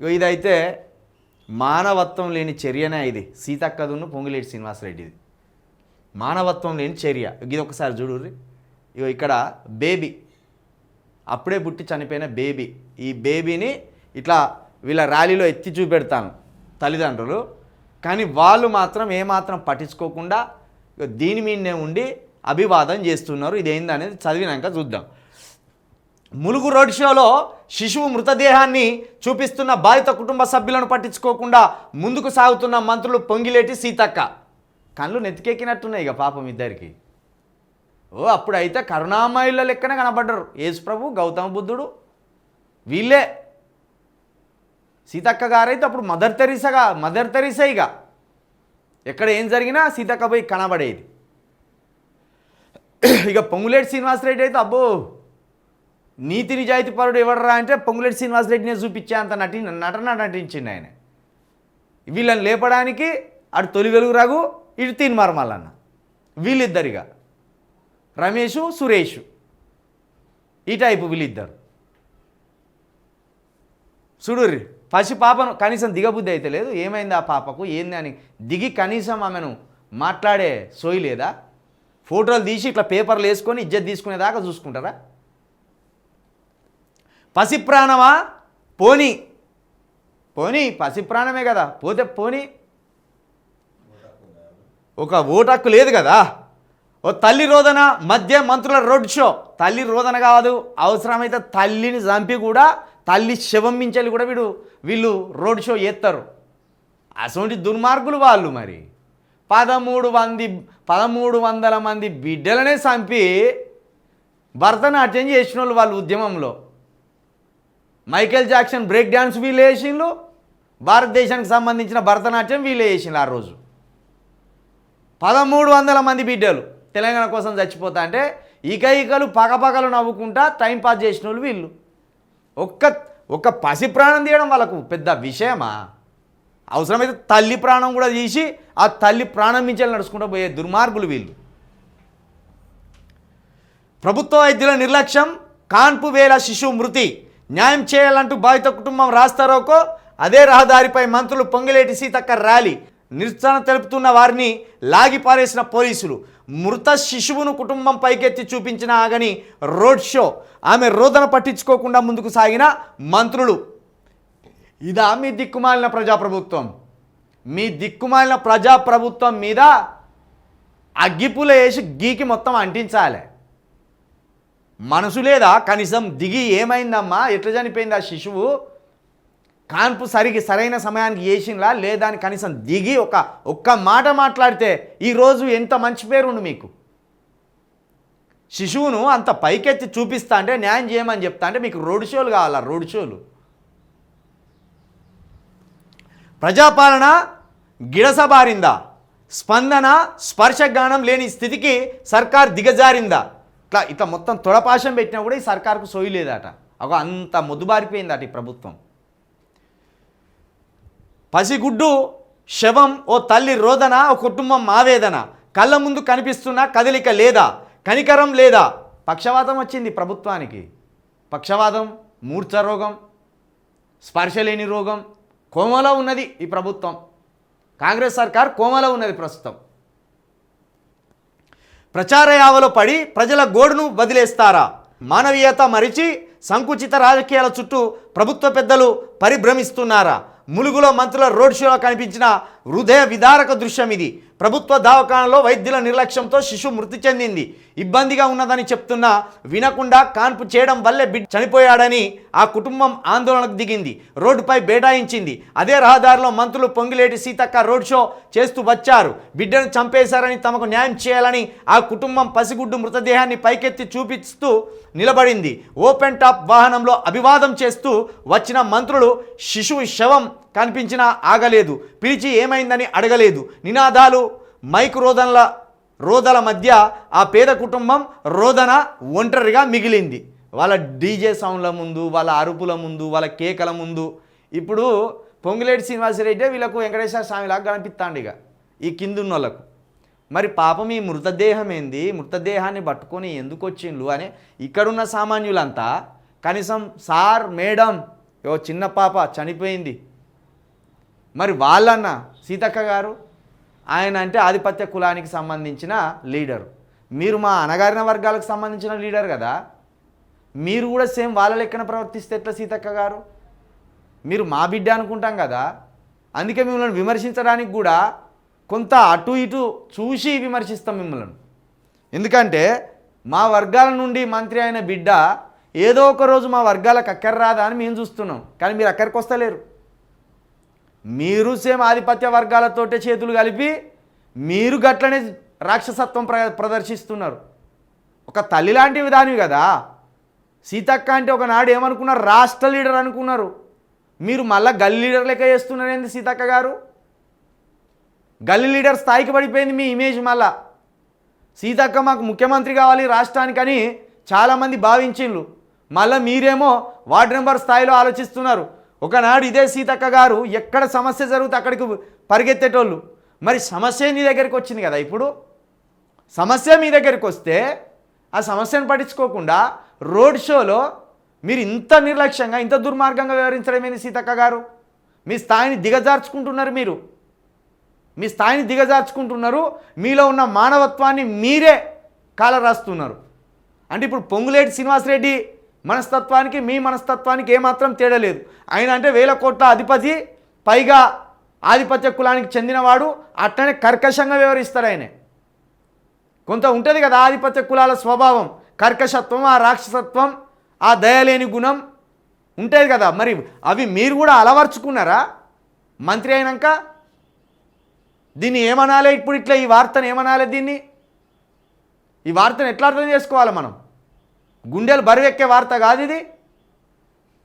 ఇగో ఇదైతే మానవత్వం లేని చర్యనే ఇది. సీతక్కదును పొంగిలేటి శ్రీనివాసరెడ్డిది. మానవత్వం లేని చర్య. ఇది ఒకసారి చూడుర్రి. ఇగో ఇక్కడ బేబీ. అప్పుడే పుట్టి చనిపోయిన బేబీ. ఈ బేబీని ఇట్లా వీళ్ళ ర్యాలీలో ఎత్తి చూపెడతాను తల్లిదండ్రులు. కానీ వాళ్ళు మాత్రం ఏమాత్రం పట్టించుకోకుండా దీని మీదనే ఉండి అభివాదం చేస్తున్నారు. ఇదేంది అనేది చదివినాక చూద్దాం. ములుగు రోడ్ షోలో శిశువు మృతదేహాన్ని చూపిస్తున్న బాధిత కుటుంబ సభ్యులను పట్టించుకోకుండా ముందుకు సాగుతున్న మంత్రులు పొంగిలేటి సీతక్క. కళ్ళు నెత్తికెక్కినట్టున్నాయి ఇక పాపం ఇద్దరికి. ఓ అప్పుడైతే కరుణామయుల లెక్కనే కనబడ్డరు. యేసు ప్రభు గౌతమ బుద్ధుడు వీళ్ళే. సీతక్క గారైతే అప్పుడు మదర్ తెరీసగా మదర్ తెరీసా ఇక. ఎక్కడ ఏం జరిగినా సీతక్క పోయి కనబడేది. ఇక పొంగులేటి శ్రీనివాసరెడ్డి అయితే అబ్బో నీతి నిజాయితీ పరుడు ఎవడరా అంటే పొంగులేటి శ్రీనివాసరెడ్డినే చూపించే అంత నటి నటన నటించింది ఆయన. వీళ్ళని లేపడానికి అటు తొలి వెలుగు రాగు ఇటు తీన్మార్ మల్లన్న వీళ్ళిద్దరిగా. రమేష్ సురేష్. ఈ టైపు వీళ్ళిద్దరు. చూడుర్రి పసి పాపను కనీసం దిగబుద్ధి అయితే లేదు. ఏమైంది ఆ పాపకు? ఏంది అని దిగి కనీసం ఆమెను మాట్లాడే సోయి లేదా? ఫోటోలు తీసి ఇట్లా పేపర్లు వేసుకొని ఇజ్జత్ తీసుకునేదాకా చూసుకుంటారా? పసి ప్రాణమా పోని. పోని పసి ప్రాణమే కదా. పోతే పోని. ఒక ఓటక్కు లేదు కదా. ఓ తల్లి రోదన మధ్య మంత్రుల రోడ్ షో. తల్లి రోదన కాదు అవసరమైతే తల్లిని చంపి కూడా తల్లి శవం మించాలి కూడా వీడు వీళ్ళు రోడ్ షో చేస్తారు అటువంటి దుర్మార్గులు వాళ్ళు మరి. పదమూడు మంది పదమూడు వందల మంది బిడ్డలనే చంపి భరతనాట్యం చేసిన వాళ్ళు వాళ్ళ ఉద్యమంలో. మైకేల్ జాక్సన్ బ్రేక్ డ్యాన్స్ వీళ్ళు వేసిండ్రు. భారతదేశానికి సంబంధించిన భరతనాట్యం వీళ్ళు వేసిండ్రు ఆ రోజు. పదమూడు వందల మంది బిడ్డలు తెలంగాణ కోసం చచ్చిపోతా అంటే ఇకైకలు పగపగలు నవ్వుకుంటా టైం పాస్ చేసిన వాళ్ళు. వీళ్ళు ఒక్క ఒక్క పసి ప్రాణం తీయడం వాళ్ళకు పెద్ద విషయమా? అవసరమైతే తల్లి ప్రాణం కూడా తీసి ఆ తల్లి ప్రాణం మించాలి నడుచుకుంటూ పోయే దుర్మార్గులు వీళ్ళు. ప్రభుత్వ వైద్యుల నిర్లక్ష్యం కాన్పు వేల శిశువు మృతి. న్యాయం చేయాలంటూ బాధిత కుటుంబం రాస్తారోకో అదే రహదారిపై మంత్రులు పొంగిలేటి సీతక్క ర్యాలీ. నిరసన తెలుపుతున్న వారిని లాగి పారేసిన పోలీసులు. మృత శిశువును కుటుంబం పైకెత్తి చూపించిన ఆగని రోడ్ షో. ఆమె రోదన పట్టించుకోకుండా ముందుకు సాగిన మంత్రులు. ఇదా మీ దిక్కుమాలిన ప్రజాప్రభుత్వం. మీ దిక్కుమాలిన ప్రజాప్రభుత్వం మీద అగ్గిపుల వేసి గీకి మొత్తం అంటించాలి. మనసు లేదా? కనీసం దిగి ఏమైందమ్మా? ఎట్లా చనిపోయింది ఆ శిశువు? కాన్పు సరిగి సరైన సమయానికి వేసిందా లేదా అని కనీసం దిగి ఒక ఒక్క మాట మాట్లాడితే ఈరోజు ఎంత మంచి పేరుండు మీకు? శిశువును అంత పైకెత్తి చూపిస్తా అంటే న్యాయం చేయమని చెప్తా అంటే మీకు రోడ్ షోలు కావాలా? రోడ్ షోలు. ప్రజాపాలన గిడసబారిందా? స్పందన స్పర్శగానం లేని స్థితికి సర్కార్ దిగజారిందా? ఇట్లా ఇట్లా మొత్తం తొడపాశం పెట్టినా కూడా ఈ సర్కార్కు సోయి లేదట. ఒక అంత మొద్దుబారిపోయిందట ఈ ప్రభుత్వం. పసిగుడ్డు శవం ఓ తల్లి రోదన ఓ కుటుంబం ఆవేదన. కళ్ళ ముందు కనిపిస్తున్న కదలిక లేదా? కనికరం లేదా? పక్షవాతం వచ్చింది ప్రభుత్వానికి. పక్షవాతం మూర్ఛ రోగం స్పర్శ లేని రోగం కోమలో ఉన్నది ఈ ప్రభుత్వం. కాంగ్రెస్ సర్కార్ కోమలో ఉన్నది ప్రస్తుతం. ప్రచార యావలో పడి ప్రజల గోడును వదిలేస్తారా? మానవీయత మరిచి సంకుచిత రాజకీయాల చుట్టూ ప్రభుత్వ పెద్దలు పరిభ్రమిస్తున్నారా? ములుగులో మంత్రుల రోడ్ షోలో కనిపించిన హృదయ విదారక దృశ్యం ఇది. ప్రభుత్వ దవాఖానలో వైద్యుల నిర్లక్ష్యంతో శిశువు మృతి చెందింది. ఇబ్బందిగా ఉన్నదని చెప్తున్నా వినకుండా కాన్పు చేయడం వల్లే బిడ్ చనిపోయాడని ఆ కుటుంబం ఆందోళనకు దిగింది. రోడ్డుపై బేటాయించింది అదే రహదారిలో మంత్రులు పొంగిలేటి సీతక్క రోడ్ షో చేస్తూ వచ్చారు. బిడ్డను చంపేశారని తమకు న్యాయం చేయాలని ఆ కుటుంబం పసిగుడ్డు మృతదేహాన్ని పైకెత్తి చూపిస్తూ నిలబడింది. ఓపెన్ టాప్ వాహనంలో అభివాదం చేస్తూ వచ్చిన మంత్రులు శిశువు శవం కనిపించినా ఆగలేదు. పిలిచి ఏమైందని అడగలేదు. నినాదాలు మైక్ రోదనల రోదల మధ్య ఆ పేద కుటుంబం రోదన ఒంటరిగా మిగిలింది. వాళ్ళ డీజే సౌండ్ల ముందు వాళ్ళ అరుపుల ముందు వాళ్ళ కేకల ముందు. ఇప్పుడు పొంగులేటి శ్రీనివాసరెడ్డి వీళ్ళకు వెంకటేశ్వర స్వామిలాగా కనిపిస్తాండు ఇక ఈ కిందున్న వాళ్ళకు మరి పాపం ఈ మృతదేహం ఏంది మృతదేహాన్ని పట్టుకొని ఎందుకు వచ్చిండ్లు అని ఇక్కడున్న సామాన్యులంతా కనీసం సార్ మేడం ఓ చిన్న పాప చనిపోయింది. మరి వాళ్ళన్న సీతక్క గారు? ఆయన అంటే ఆధిపత్య కులానికి సంబంధించిన లీడర్. మీరు మా అనగారిన వర్గాలకు సంబంధించిన లీడర్ కదా. మీరు కూడా సేమ్ వాళ్ళ లెక్కన ప్రవర్తిస్తే ఎట్లా సీతక్క గారు? మీరు మా బిడ్డ అనుకుంటాం కదా. అందుకే మిమ్మల్ని విమర్శించడానికి కూడా కొంత అటు ఇటు చూసి విమర్శిస్తాం మిమ్మల్ని. ఎందుకంటే మా వర్గాల నుండి మంత్రి అయిన బిడ్డ ఏదో ఒక రోజు మా వర్గాలకు అక్కర రాదా అని మేము చూస్తున్నాం. కానీ మీరు అక్కడికి వస్తలేరు. మీరు సేమ్ ఆధిపత్య వర్గాలతోటే చేతులు కలిపి మీరు గట్లనే రాక్షసత్వం ప్ర ప్రదర్శిస్తున్నారు. ఒక తల్లి లాంటి విధానం కదా. సీతక్క అంటే ఒకనాడు ఏమనుకున్నారు? రాష్ట్ర లీడర్ అనుకున్నారు. మీరు మళ్ళా గల్లీ లీడర్ లెక్క చేస్తున్నారు ఏంది సీతక్క గారు? గల్లీ లీడర్ స్థాయికి పడిపోయింది మీ ఇమేజ్ మళ్ళా. సీతక్క మాకు ముఖ్యమంత్రి కావాలి రాష్ట్రానికని చాలామంది భావించిండ్రు. మళ్ళీ మీరేమో వార్డు నెంబర్ స్థాయిలో ఆలోచిస్తున్నారు. ఒకనాడు ఇదే సీతక్క గారు ఎక్కడ సమస్య జరిగితే అక్కడికి పరిగెత్తేటోళ్ళు. మరి సమస్య నీ దగ్గరికి వచ్చింది కదా ఇప్పుడు? సమస్య మీ దగ్గరికి వస్తే ఆ సమస్యను పట్టించుకోకుండా రోడ్ షోలో మీరు ఇంత నిర్లక్ష్యంగా ఇంత దుర్మార్గంగా వ్యవహరించడం సీతక్క గారు? మీ స్థాయిని దిగజార్చుకుంటున్నారు మీరు. మీ స్థాయిని దిగజార్చుకుంటున్నారు. మీలో ఉన్న మానవత్వాన్ని మీరే కాలరాస్తున్నారు. అంటే ఇప్పుడు పొంగులేటి శ్రీనివాసరెడ్డి మనస్తత్వానికి మీ మనస్తత్వానికి ఏమాత్రం తేడా లేదు. ఆయన అంటే వేల కోట్ల అధిపతి పైగా ఆధిపత్య కులానికి చెందినవాడు అట్లనే కర్కశంగా వ్యవహరిస్తారు ఆయన. కొంత ఉంటుంది కదా ఆధిపత్య కులాల స్వభావం. కర్కశత్వం ఆ రాక్షసత్వం ఆ దయలేని గుణం ఉంటుంది కదా. మరి అవి మీరు కూడా అలవర్చుకున్నారా? మంత్రి అయినాక దీన్ని ఏమనాలి? ఇప్పుడు ఇట్లా ఈ వార్తను ఏమనాలి దీన్ని? ఈ వార్తను ఎట్లా అర్థం చేసుకోవాలి మనం? గుండెలు బరువెక్కే వార్త కాదు ఇది.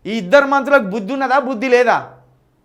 ఈ ఇద్దరు మంత్రులకు బుద్ధి ఉన్నదా? బుద్ధి లేదా?